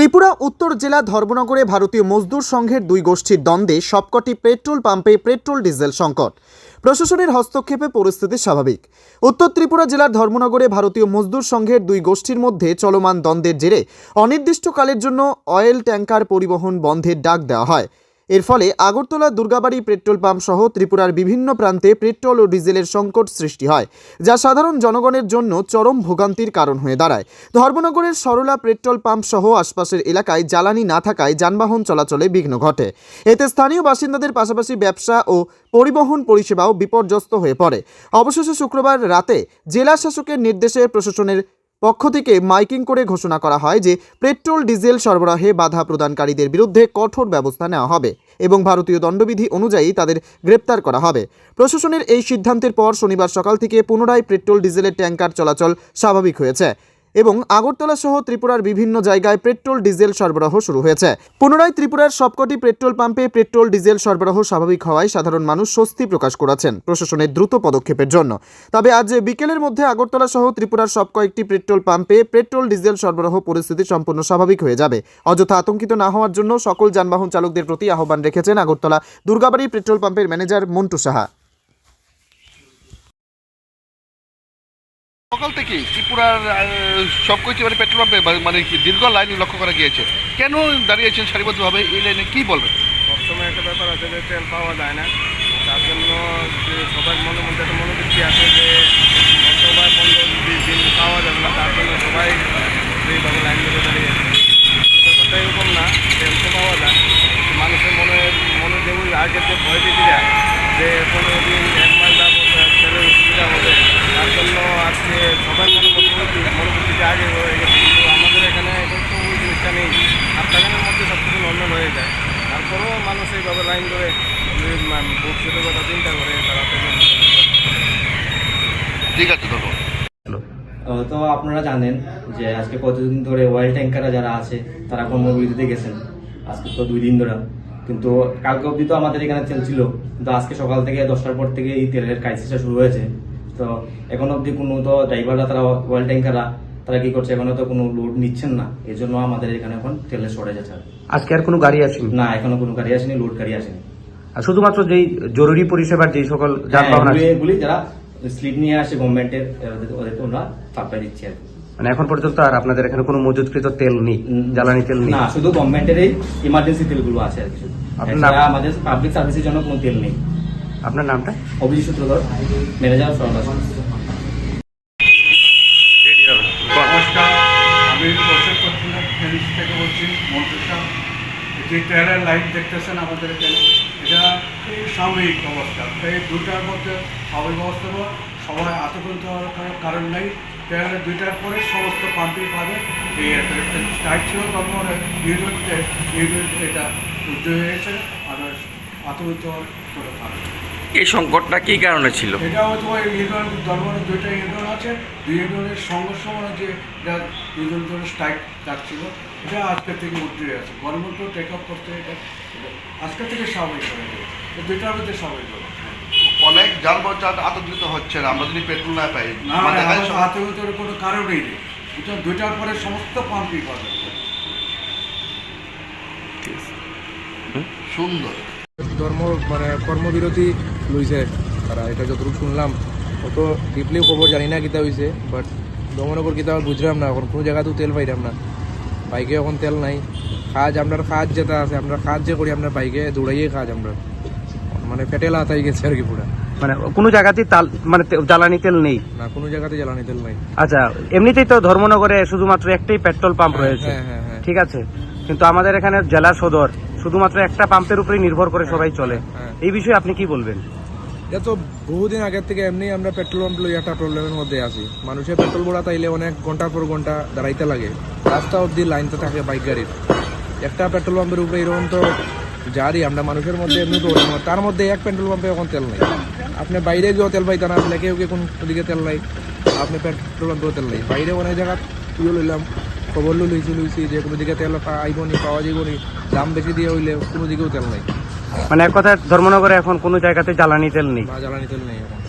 ত্রিপুরা, উত্তর জেলা, ধর্মনগরে ভারতীয় মজদুর সংঘের দুই গোষ্ঠীর দ্বন্দ্বে সবকটি পেট্রোল পাম্পে পেট্রোল ডিজেল সংকট। প্রশাসনের হস্তক্ষেপে পরিস্থিতি স্বাভাবিক। উত্তর ত্রিপুরা জেলার ধর্মনগরে ভারতীয় মজদুর সংঘের দুই গোষ্ঠীর মধ্যে চলমান দ্বন্দ্বের জেরে অনির্দিষ্টকালের জন্য অয়েল ট্যাঙ্কার পরিবহন বন্ধের ডাক দেওয়া হয়। এর ফলে আগরতলা, দুর্গাবাড়ি পেট্রোল পাম্প সহ ত্রিপুরার বিভিন্ন প্রান্তে পেট্রোল ও ডিজেলের সংকট সৃষ্টি হয়, যা সাধারণ জনগণের জন্য চরম ভোগান্তির কারণ হয়ে দাঁড়ায়। ধর্মনগরের সরলা পেট্রোল পাম্প সহ আশপাশের এলাকায় জ্বালানি না থাকায় যানবাহন চলাচলে বিঘ্ন ঘটে। এতে স্থানীয় বাসিন্দাদের পাশাপাশি ব্যবসা ও পরিবহন পরিষেবাও বিপর্যস্ত হয়ে পড়ে। অবশেষে শুক্রবার রাতে জেলা শাসকের নির্দেশে প্রশাসনের পক্ষ থেকে মাইকিং করে ঘোষণা করা হয় যে পেট্রোল, ডিজেল সরবরাহে বাধা প্রদানকারীদের বিরুদ্ধে কঠোর ব্যবস্থা নেওয়া হবে এবং ভারতীয় দণ্ডবিধি অনুযায়ী তাদের গ্রেপ্তার করা হবে। প্রশাসনের এই সিদ্ধান্তের পর শনিবার সকাল থেকে পুনরায় পেট্রোল, ডিজেলের ট্যাঙ্কার চলাচল স্বাভাবিক হয়েছে। এবং আগরতলা সহ ত্রিপুরার বিভিন্ন জায়গায় পেট্রোল, ডিজেল সরবরাহ শুরু হয়েছে। পুনরায় ত্রিপুরার সবকটি পেট্রোল পাম্পে পেট্রোল, ডিজেল সরবরাহ স্বাভাবিক হওয়ায় সাধারণ মানুষ স্বস্তি প্রকাশ করেছেন প্রশাসনের দ্রুত পদক্ষেপের জন্য। তবে আজ বিকেলের মধ্যে আগরতলা সহ ত্রিপুরার সব কয়েকটি পেট্রোল পাম্পে পেট্রোল, ডিজেল সরবরাহ পরিস্থিতি সম্পূর্ণ স্বাভাবিক হয়ে যাবে। অযথা আতঙ্কিত না হওয়ার জন্য সকল যানবাহন চালকদের প্রতি আহ্বান রেখেছেন আগরতলা দুর্গাবাড়ি পেট্রোল পাম্পের ম্যানেজার মন্টু সাহা। সকাল থেকে ত্রিপুরার সব কিছু মানে পেট্রোল পাম্পে মানে দীর্ঘ লাইন লক্ষ্য করা গিয়েছে। কেন দাঁড়িয়েছেন সারিবদ্ধভাবে এই লাইনে কি বলবেন? সবসময় একটা ব্যাপার আছে যে তেল পাওয়া যায় না। তার জন্য যে সবার মনে মধ্যে একটা মনোবৃত্তি আছে যে সবাই বিশ দিন পাওয়া যাবে না, তার জন্য সবাই এইভাবে লাইন ধরে দাঁড়িয়েছে। ব্যাপারটা এরকম না, তেল তো পাওয়া যায়। মানুষের মনে মনে যেমন আগের যে ভয় পেতে যায় যে পনেরো দিন এক মাস যাব তেলের অসুবিধা হবে তার জন্য আজকে সবাই মনোবৃত্তি মনোবৃত্তিটা আগে হয়ে গেছে। কিন্তু আমাদের এখানে এখন তো ওই জিনিসটা নেই। আটটাগানের মধ্যে সব কিছু নর্মাল হয়ে যায়। তারপরেও মানুষ এইভাবে লাইন ধরে ভবিষ্যতের কথা চিন্তা করে তারা ঠিক আছে ধন্যবাদ। তো আপনারা জানেন যে আজকে কতদিন ধরে অয়েল ট্যাঙ্কাররা যারা আছে তারা কর্মবিরতিতে গেছেন। আজকে তো দুই দিন ধরে। কিন্তু কালকে অবধি তো আমাদের এখানে তেল ছিল। কিন্তু আজকে সকাল থেকে দশটার পর থেকে এই তেলের ক্রাইসিসটা শুরু হয়েছে। তো এখন অবধি কোনো তো ড্রাইভাররা তারা অয়েল ট্যাঙ্কাররা তারা কি করছে এখনও তো কোনো লোড নিচ্ছেন না। এই জন্য আমাদের এখানে এখন তেলের শর্টেজ আছে আজকে আর কোনো গাড়ি আসেনি? না এখনও কোনো গাড়ি আসেনি লোড গাড়ি আসেনি। আর শুধুমাত্র যেই জরুরি পরিষেবার যেই সকল যানবাহন হ্যাঁ, আছে। এগুলি- যারা স্লিপ নিয়ে আসে গভর্নমেন্টের আমরা সাপ্লাই দিচ্ছি আর মানে এখন পর্যন্ত আর আপনাদের এখানে কোনো মজুদকৃত তেল নেই জ্বালানি তেল নেই? না শুধু গভর্নমেন্টের এই ইমার্জেন্সি তেলগুলো আছে আর কি শুধু। আপনার আমাদের পাবলিক সার্ভিসের জন্য কোনো তেল নেই। আপনার নামটা? অভিজিৎ সূত্রধর ম্যানেজার সরকার যে ট্রেনের লাইট দেখতেছেন আমাদের এখানে এটা স্বাভাবিক অবস্থা। এই দুটার মধ্যে হলো সবাই আতঙ্কিত হওয়ার কোনো কারণ নেই। ট্রেনের দুইটার পরে সমস্ত পাম্পই পাবে এই স্ট্রাইক ছিল তখন ইউনিটে ইউনিট এটা উদ্যোগ হয়েছে আর আতঙ্কিত হওয়ার কোনো কারণ এই সংকটটা কি কারণে ছিল? এটা হয়তো ইউনিয়ন ধর্মের দুইটা ইউনিয়ন আছে। দুই ইউনিয়নের সংঘর্ষ মানে যে এটা ধরে স্ট্রাইক যাচ্ছিল এটা আজকে থেকে উঠে আছে গভর্নমেন্টও টেক আপ করতে এটা এটা আজকে থেকে স্বাভাবিক হয়ে এই দুইটার মধ্যে স্বাভাবিক হবে। অনেক যানবাহন চালক আতঙ্কিত হচ্ছে না আমরা যদি পেট্রোল না পাই না মানে আতঙ্কের কোনো কারণই নেই। এটা দুইটার পরে সমস্ত পাম্পই পাবে সুন্দর। ধর্ম মানে কর্মবিরতি লইছে তারা এটা যতটুকু শুনলাম। অত ডিপলি খবর জানি না কিতা হয়েছে বাট দমনগর কিতা বুঝলাম না এখন কোনো জায়গাতেও তেল পাইলাম না। বাইকে এখন তেল নাই। কাজ আপনার কাজ যেটা আছে আমরা কাজ যে করি আপনার বাইকে দৌড়াইয়ে কাজ আমরা। মানে পেটেল হাতাই গেছে আর কি পুরা। মানে কোনো জায়গাতেই তাল মানে জ্বালানি তেল নেই? না কোনো জায়গাতে জ্বালানি তেল নেই। আচ্ছা এমনিতেই তো ধর্মনগরে শুধুমাত্র একটাই পেট্রোল পাম্প রয়েছে। হ্যাঁ হ্যাঁ হ্যাঁ। ঠিক আছে। কিন্তু আমাদের এখানে জেলা সদর শুধুমাত্র একটা পাম্পের উপরেই নির্ভর করে সবাই চলে। হ্যাঁ। এই বিষয়ে আপনি কি বলবেন? এটা তো বহুদিন আগের থেকে এমনি আমরা পেট্রোল পাম্প লই একটা প্রবলেমের মধ্যে আছি। মানুষের পেট্রোল ভরা তাইলে অনেক ঘণ্টার পর ঘণ্টা দাঁড়াইতে লাগে। রাস্তা অব্দি লাইনতে থাকে বাইক গাড়ির একটা পেট্রোল পাম্পের উপরে এরকম তো যারই আমরা মানুষের মধ্যে এমনি তার মধ্যে এক পেট্রোল পাম্পে এখন তেল নেই। আপনি বাইরে গিয়েও তেল পাইতেন আপনি কেউ কেউ কোন দিকে তেল নাই। আপনি পেট্রোল পাম্পেও তেল নেই। বাইরে অনেক জায়গা তুইও লইলাম খবর লো লইছি লইছি যে কোনো দিকে তেল আইব নি পাওয়া যাইব নি দাম বেশি দিয়ে হইলে কোনো দিকেও তেল নাই। মানে এক কথায় ধর্মনগরে এখন কোনো জায়গাতে জ্বালানি তেল নেই। জ্বালানি তেল নেই এখন।